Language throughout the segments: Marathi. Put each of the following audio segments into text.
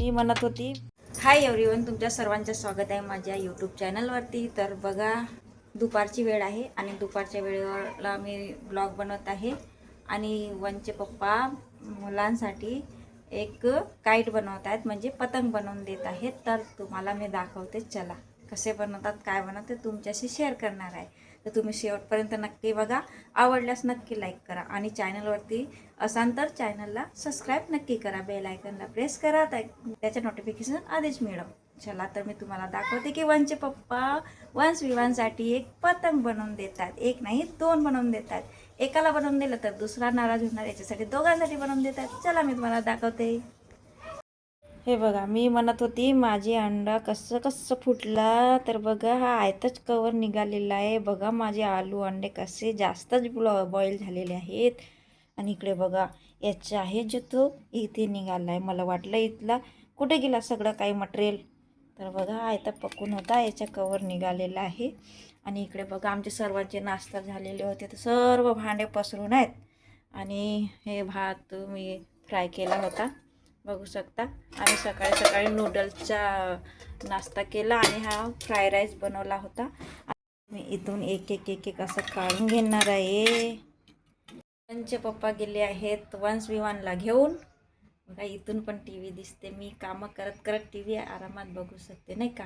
मी म्हणत होती. हाय एव्हरीवन तुमच्या सर्वांचं स्वागत आहे माझ्या यूट्यूब चॅनलवरती तर बघा दुपारची वेळ आहे आणि दुपारच्या वेळेला मी ब्लॉग बनवत आहे. आणि वनचे पप्पा मुलांसाठी एक काईट बनवत आहेत म्हणजे पतंग बनवून देत आहेत. तर तुम्हाला मी दाखवते चला. कसे बनवतात काय बनवते तुमच्याशी शेअर करणार आहे. तर तुम्ही शेवटपर्यंत नक्की बघा. आवडल्यास नक्की लाईक करा आणि चॅनलवरती असाल तर चॅनलला सबस्क्राईब नक्की करा. बेल आयकनला प्रेस करा. त्याचं नोटिफिकेशन आधीच मिळव. चला तर मी तुम्हाला दाखवते की वनचे पप्पा वंश विवांसाठी एक पतंग बनवून देतात. एक नाही दोन बनवून देतात. एकाला बनवून दिलं तर दुसरा नाराज होणार. याच्यासाठी दोघांसाठी बनवून देतात. चला मी तुम्हाला दाखवते. हे बघा मी म्हणत होती माझे अंडा कसं कसं फुटला तर बघा हा आयतच कवर निघालेला आहे. बघा माझे आलू अंडे कसे जास्तच बॉईल झालेले आहेत. आणि इकडे बघा याचे आहे जो तो इथे निघाला आहे मला वाटलं इथला कुठे गेला सगळं काही मटेरियल तर बघा आयता पकून होता याचा कवर निघालेला आहे. आणि इकडे बघा आमचे सर्वांचे नाश्ता झालेले होते. तर सर्व भांडे पसरून आहेत. आणि हे भात मी फ्राय केला होता. बघू शकता. आणि सकाळी सकाळी नूडल्सचा नाश्ता केला आणि हा फ्राय राईस बनवला होता. मी इथून एक एक एक एक असं काढून घेणार आहे. त्यांचे पप्पा गेले आहेत. वंश विमानला घेऊन. बघा इथून पण टी व्ही दिसते. मी कामं करत करत टी व्ही आरामात बघू शकते नाही का?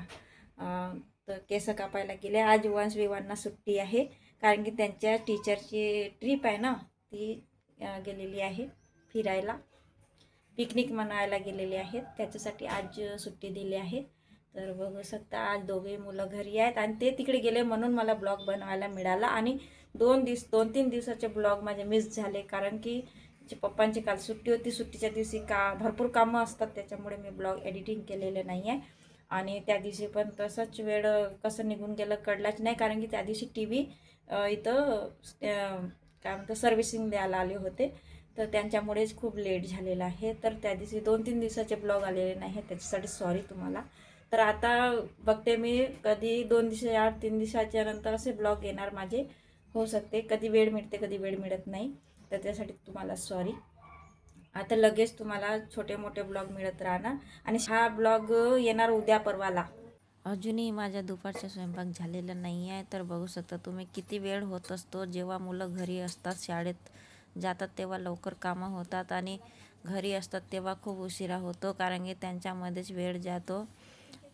तर केस कापायला गेले. आज वंश विवांना सुट्टी आहे. कारण की त्यांच्या टीचरची ट्रिप आहे ना? ती गेलेली आहे फिरायला. पिकनिक मनायला गेलेले आहेत. त्याच्यासाठी आज सुट्टी दिली आहे. तर बघू शकता आज दोघे मुलं घरी आहेत आणि ते तिकडे गेले म्हणून मला ब्लॉग बनवायला मिळाला. आणि दोन दिवस दोन तीन दिवसाचे ब्लॉग माझे मिस झाले कारण की जे पप्पांची काल सुट्टी होती सुट्टीच्या दिवशी का भरपूर कामं असतात. त्याच्यामुळे मी ब्लॉग एडिटिंग केलेले नाही आहे आणि त्या दिवशी पण तसंच वेळ कसं निघून गेलं कळलाच नाही कारण की त्या दिवशी टी व्ही इथं काय म्हणतं सर्व्हिसिंग द्यायला आले होते. तर त्यांच्यामुळेच खूप लेट झालेलं आहे. तर त्या दिवशी दोन तीन दिवसाचे ब्लॉग आलेले नाही आहे त्याच्यासाठी सॉरी तुम्हाला. तर आता बघते मी कधी दोन दिवसा आठ तीन दिवसाच्या नंतर असे ब्लॉग येणार माझे. होऊ शकते कधी वेळ मिळते कधी वेळ मिळत नाही. तर त्यासाठी तुम्हाला सॉरी आता लगेच तुम्हाला छोटे मोठे ब्लॉग मिळत राहणार. आणि हा ब्लॉग येणार उद्या परवाला. अजूनही माझ्या दुपारचा स्वयंपाक झालेला नाही आहे तर बघू शकता तुम्ही किती वेळ होत असतो. जेव्हा मुलं घरी असतात शाळेत जातात तेव्हा लवकर कामं होतात आणि घरी असतात तेव्हा खूप उशिरा होतो कारण की त्यांच्यामध्येच वेळ जातो.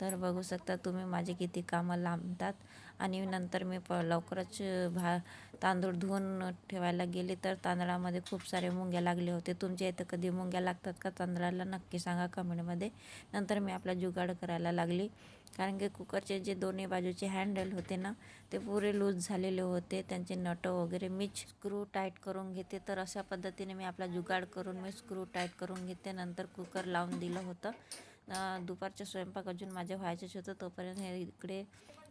तर बघू शकता तुम्ही माझे किती कामं लांबतात. आणि नंतर मी प लवकरच भा तांदूळ धुवून ठेवायला गेले तर तांदळामध्ये खूप सारे मुंग्या लागले होते. तुमच्या इथं कधी मुंग्या लागतात का? तांदळाला नक्की सांगा कमेंटमध्ये. नंतर मी आपला जुगाड करायला लागली. कारण की कुकरचे जे दोन्ही बाजूचे हँडल होते ना ते पुरे लूज झालेले होते. त्यांचे नट वगैरे मीच स्क्रू टाईट करून घेते. तर अशा पद्धतीने मी आपला जुगाड करून मी स्क्रू टाईट करून घेते. नंतर कुकर लावून दिलं होतं. दुपारच्या दुपारचं स्वयंपाक अजून माझ्या व्हायचंच होतं. तोपर्यंत हे इकडे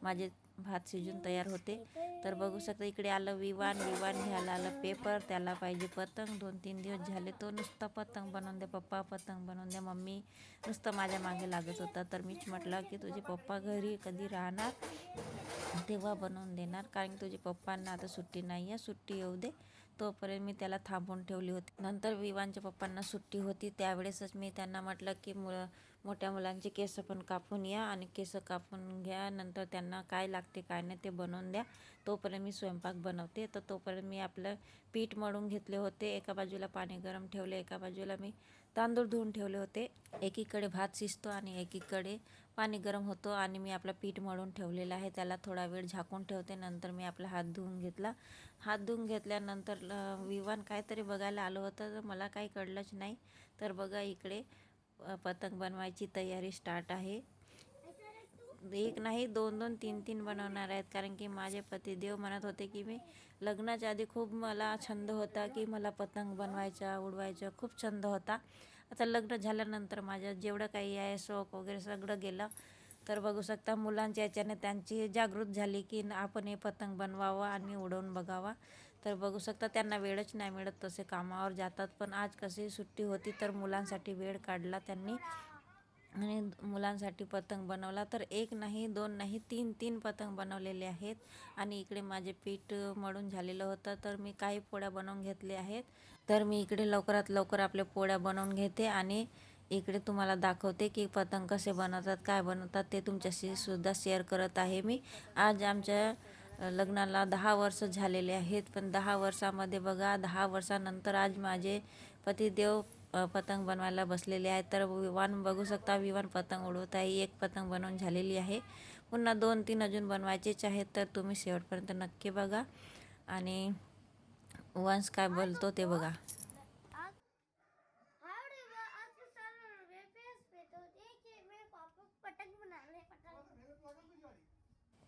माझे भात शिजून तयार होते. तर बघू शकता इकडे आलं विवान विवान घ्यायला आलं पेपर त्याला पाहिजे पतंग. दोन तीन दिवस झाले तो नुसता पतंग बनवून दे पप्पा पतंग बनवून दे मम्मी नुसतं माझ्या मागे लागत होता. तर मीच म्हटलं की तुझे पप्पा घरी कधी राहणार? तेव्हा बनवून देणार. कारण की तुझ्या पप्पांना आता सुट्टी नाही आहे सुट्टी येऊ दे. तोपर्यंत मी त्याला थांबून ठेवली होती. नंतर विवानच्या पप्पांना सुट्टी होती. त्यावेळेसच मी त्यांना म्हटलं की मुलं मोठ्या मुलांचे केस पण कापून या आणि केस कापून घ्या नंतर त्यांना काय लागते काय नाही ते बनवून द्या. तोपर्यंत मी स्वयंपाक बनवते. तर तोपर्यंत मी आपलं पीठ मळून घेतले होते. एका बाजूला पाणी गरम ठेवले एका बाजूला मी तांदूळ धुवून ठेवले होते. एकीकडे भात शिजतो आणि एकीकडे पाणी गरम होतो आणि मी आपलं पीठ मळून ठेवलेलं आहे. त्याला थोडा वेळ झाकून ठेवते. नंतर मी आपला हात धुवून घेतला. हात धुवून घेतल्यानंतर ल- विवान काहीतरी बघायला आलं होतं. तर मला काही कळलंच नाही. तर बघा इकडे पतंग बनवायची तयारी स्टार्ट आहे. एक नाही दोन दोन तीन तीन बनवणार आहेत. कारण की माझे पतिदेव म्हणत होते की मी लग्नाच्या आधी खूप मला छंद होता की मला पतंग बनवायचा उडवायचा खूप छंद होता. आता लग्न झाल्यानंतर माझ्या जेवढं काही आहे शौक वगैरे सगळं गेलं. तर बघू शकता मुलांच्या याच्याने त्यांची जागृत झाली की आपण हे पतंग बनवावं आणि उडवून बघावा. तर बघू शकता त्यांना वेळच नाही मिळत तसे कामावर जातात. पण आज कशी सुट्टी होती तर मुलांसाठी वेळ काढला त्यांनी आणि मुलांसाठी पतंग बनवला. तर एक नाही दोन नाही तीन तीन पतंग बनवलेले आहेत. आणि इकडे माझे पीठ मळून झालेलं होतं तर मी काही पोळ्या बनवून घेतले आहेत. तर मी इकडे लवकरात लवकर आपल्या पोळ्या बनवून घेते आणि इकडे तुम्हाला दाखवते की पतंग कसे बनवतात काय बनवतात ते तुमच्याशी सुद्धा शेअर करत आहे मी. आज आमच्या लग्नाला दहा वर्ष झालेले आहेत. पण दहा वर्षामध्ये बघा दहा वर्षानंतर आज माझे पतिदेव पतंग बनवायला बसलेले आहेत. तर विमान बघू शकता विमान पतंग उडवत आहे. एक पतंग बनवून झालेली आहे. पुन्हा दोन तीन अजून बनवायचेच आहेत. तर तुम्ही शेवटपर्यंत नक्की बघा. आणि वंश काय बोलतो ते बघा आज हाय रे आज के सारे वेफेस पे तो देखिए मेरे पापा पतंग बना रहे पतंग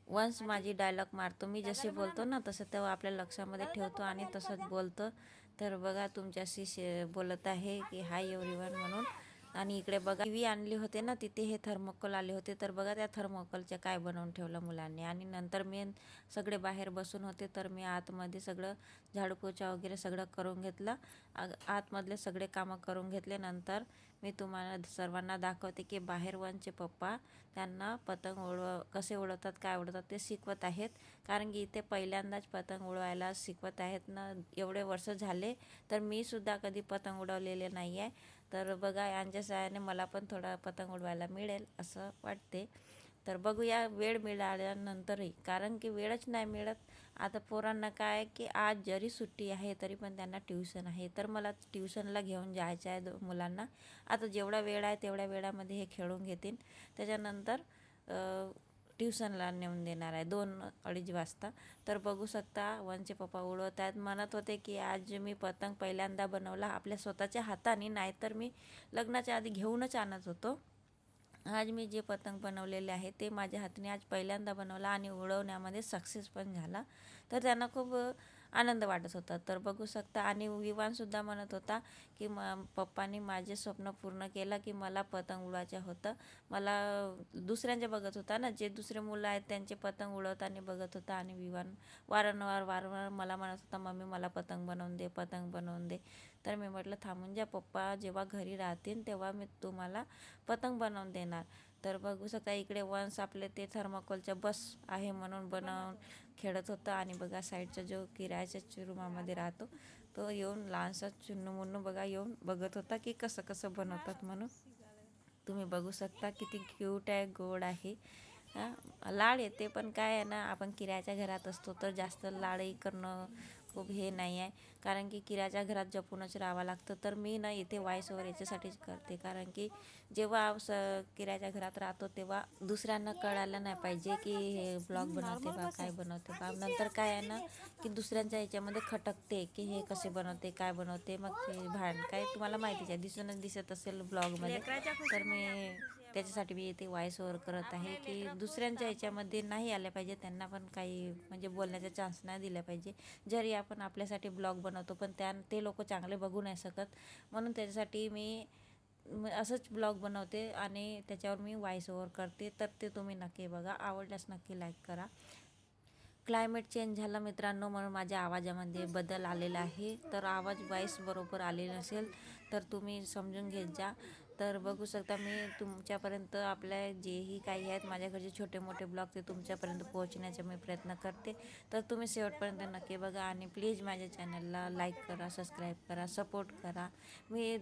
वन्स माझी डायलॉग मारतो मी जसे बोलतो ना तसं तेव्हा आपल्या लक्षामध्ये ठेवतो आणि तसंच बोलतो. तर बघा तुमच्याशी शे बोलत आहे की हाय एव्हरीवन म्हणून. आणि इकडे बघा टी व्ही आणली होते ना तिथे हे थर्मोकोल आले होते. तर बघा त्या थर्मोकोलच्या काय बनवून ठेवलं मुलांनी. आणि नंतर मी सगळे बाहेर बसून होते तर मी आतमध्ये सगळं झाडू पोछा वगैरे सगळं करून घेतलं. आतमधले सगळे कामं करून घेतले. नंतर मी तुम्हाला सर्वांना दाखवते की बाहेर वनचे पप्पा त्यांना पतंग उडव कसे उडवतात काय उडवतात ते शिकवत आहेत. कारण की इथे पहिल्यांदाच पतंग उडवायला शिकवत आहेत ना एवढे वर्ष झाले तर मी सुद्धा कधी पतंग उडवलेले नाही आहे तर बघा यांच्या सहाय्याने मला पण थोडा पतंग उडवायला मिळेल असं वाटते. तर बघूया वेळ मिळाल्यानंतरही. कारण की वेळच नाही मिळत. आता पोरांना काय आहे की आज जरी सुट्टी आहे तरी पण त्यांना ट्युशन आहे. तर मला ट्युशनला घेऊन जायचं आहे दो- मुलांना. आता जेवढा वेळ आहे तेवढ्या वेळामध्ये हे खेळून घेतील. त्याच्यानंतर ट्युशनला नेऊन देणार आहे. दोन अडीच वाजता. तर बघू शकता वनचे पप्पा उडवत आहेत म्हणत होते की आज मी पतंग पहिल्यांदा बनवला आपल्या स्वतःच्या हाताने. नाहीतर मी लग्नाच्या आधी घेऊनच आणत होतो. आज मी जे पतंग बनवलेले आहे ते माझ्या हाताने आज पहिल्यांदा बनवला आणि उडवण्यामध्ये सक्सेस पण झाला. तर त्यांना खूप आनंद वाटत होता. तर बघू शकता आणि विवानसुद्धा म्हणत होता की म पप्पांनी माझे स्वप्न पूर्ण केलं की मला पतंग उडवायचं होतं. मला दुसऱ्यांचे बघत होता ना जे दुसरे मुलं आहेत त्यांचे पतंग उडवताना बघत होता आणि विवान वारंवार वारंवार मला म्हणत होता मम्मी मला पतंग बनवून दे पतंग बनवून दे. तर मी म्हटलं थांबून जा पप्पा जेव्हा घरी राहतील तेव्हा मी तुम्हाला पतंग बनवून देणार. तर बघू शकता इकडे वन्स आपले ते थर्माकोलच्या बस आहे म्हणून बनवून खेळत होतं. आणि बघा साईडचा जो किरायाच्या रूमामध्ये राहतो तो येऊन लहानसा चुन्नू मुन्नू बघा येऊन बघत होता की कसं कसं बनवतात म्हणून. तुम्ही बघू शकता किती क्यूट आहे गोड आहे. लाड येते पण काय आहे ना आपण किरायाच्या घरात असतो तर जास्त लाडही करणं खूप हे नाही आहे. कारण की किरायाच्या घरात जपूनच राहावं लागतं. तर मी ना इथे वॉइस ओव्हर याच्यासाठीच करते. कारण की जेव्हा स किरायाच्या घरात राहतो तेव्हा दुसऱ्यांना कळायला नाही पाहिजे की हे ब्लॉग बनवते बा काय बनवते बा नंतर काय आहे ना की दुसऱ्यांच्या याच्यामध्ये खटकते की हे कसे बनवते काय बनवते मग ते भांड काय तुम्हाला माहितीच आहे. दिसूनच दिसत असेल ब्लॉगमध्ये. तर मी त्याच्यासाठी मी इथे वॉइस ओव्हर करत आहे की दुसऱ्यांच्या ह्याच्यामध्ये नाही आल्या पाहिजे त्यांना पण काही म्हणजे बोलण्याचा चान्स नाही दिला पाहिजे. जरी आपण आपल्यासाठी ब्लॉग बनवतो पण त्या ते लोक चांगले बघू नाही शकत. म्हणून त्याच्यासाठी मी असंच ब्लॉग बनवते आणि त्याच्यावर मी वॉइस ओव्हर करते. तर ते तुम्ही नक्की बघा. आवडल्यास नक्की लाईक करा. क्लायमेट चेंज झालं मित्रांनो म्हणून माझ्या आवाजामध्ये बदल आलेला आहे. तर आवाज वाईस बरोबर आले नसेल तर तुम्ही समजून घेत जा. तर बघू शकता मी तुमच्यापर्यंत आपल्या जेही काही आहेत माझ्याकडचे छोटे मोठे ब्लॉग ते तुमच्यापर्यंत पोहोचण्याचा मी प्रयत्न करते. तर तुम्ही शेवटपर्यंत नक्की बघा आणि प्लीज माझ्या चॅनलला लाईक करा सबस्क्राईब करा सपोर्ट करा. मी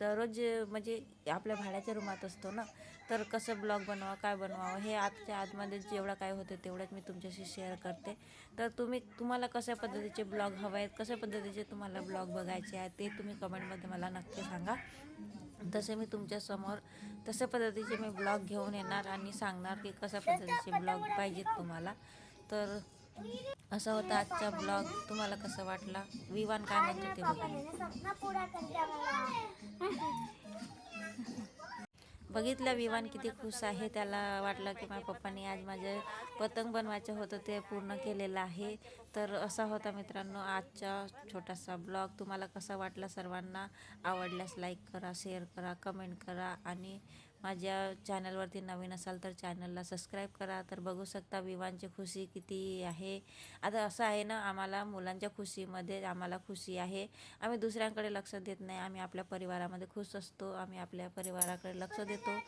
दररोज म्हणजे आपल्या भाड्याच्या रूमात असतो ना तर कसं ब्लॉग बनवा काय बनवावं हे आजच्या आतमध्ये जेवढं काय होतं तेवढंच मी तुमच्याशी शेअर करते. तर तुम्ही तुम्हाला कशा पद्धतीचे ब्लॉग हवे आहेत कशा पद्धतीचे तुम्हाला ब्लॉग बघायचे आहेत ते तुम्ही कमेंटमध्ये मला नक्की सांगा. तसे मी तुमच्यासमोर तशा पद्धतीचे मी ब्लॉग घेऊन येणार आणि सांगणार की कशा पद्धतीचे ब्लॉग पाहिजेत तुम्हाला. तर असं होतं आजचा ब्लॉग. तुम्हाला कसं वाटला? विवान काय म्हणतो ते बघा. बघितलं विवान किती खुश आहे. त्याला वाटलं की माझ्या पप्पांनी आज माझं पतंग बनवायचं होतं ते पूर्ण केलेलं आहे. तर असा होता मित्रांनो आजचा छोटासा ब्लॉग. तुम्हाला कसा वाटला सर्वांना? आवडल्यास लाईक करा शेअर करा कमेंट करा आणि माझ्या चॅनलवरती नवीन असाल तर चॅनलला सबस्क्राईब करा. तर बघू शकता विवांची खुशी किती आहे. आता असं आहे ना आम्हाला मुलांच्या खुशीमध्ये आम्हाला खुशी आहे. आम्ही दुसऱ्यांकडे लक्ष देत नाही. आम्ही आपल्या परिवारामध्ये खुश असतो. आम्ही आपल्या परिवाराकडे लक्ष देतो.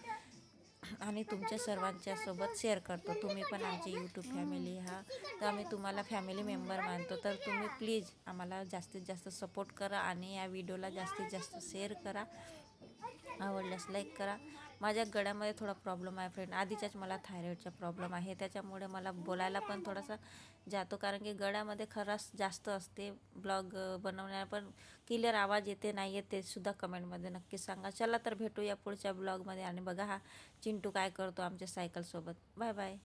आणि तुमच्या सर्वांच्या सोबत शेअर करतो. तुम्ही पण आमची यूट्यूब फॅमिली हा. तर आम्ही तुम्हाला फॅमिली मेंबर मानतो. तर तुम्ही प्लीज आम्हाला जास्तीत जास्त सपोर्ट करा आणि या व्हिडिओला जास्तीत जास्त शेअर करा. आवडल्यास लाईक करा. माझ्या गळ्यामध्ये थोडा प्रॉब्लेम आहे फ्रेंड आधीच्याच मला थायरॉईडचा प्रॉब्लेम आहे. त्याच्यामुळे मला बोलायला पण थोडासा जातो. कारण की गळ्यामध्ये खरास जास्त असते ब्लॉग बनवण्या पण क्लिअर आवाज येते नाही येते ते सुद्धा कमेंटमध्ये नक्की सांगा. चला तर भेटूया पुढच्या ब्लॉगमध्ये आणि बघा हा चिंटू काय करतो आमच्या सायकलसोबत बाय बाय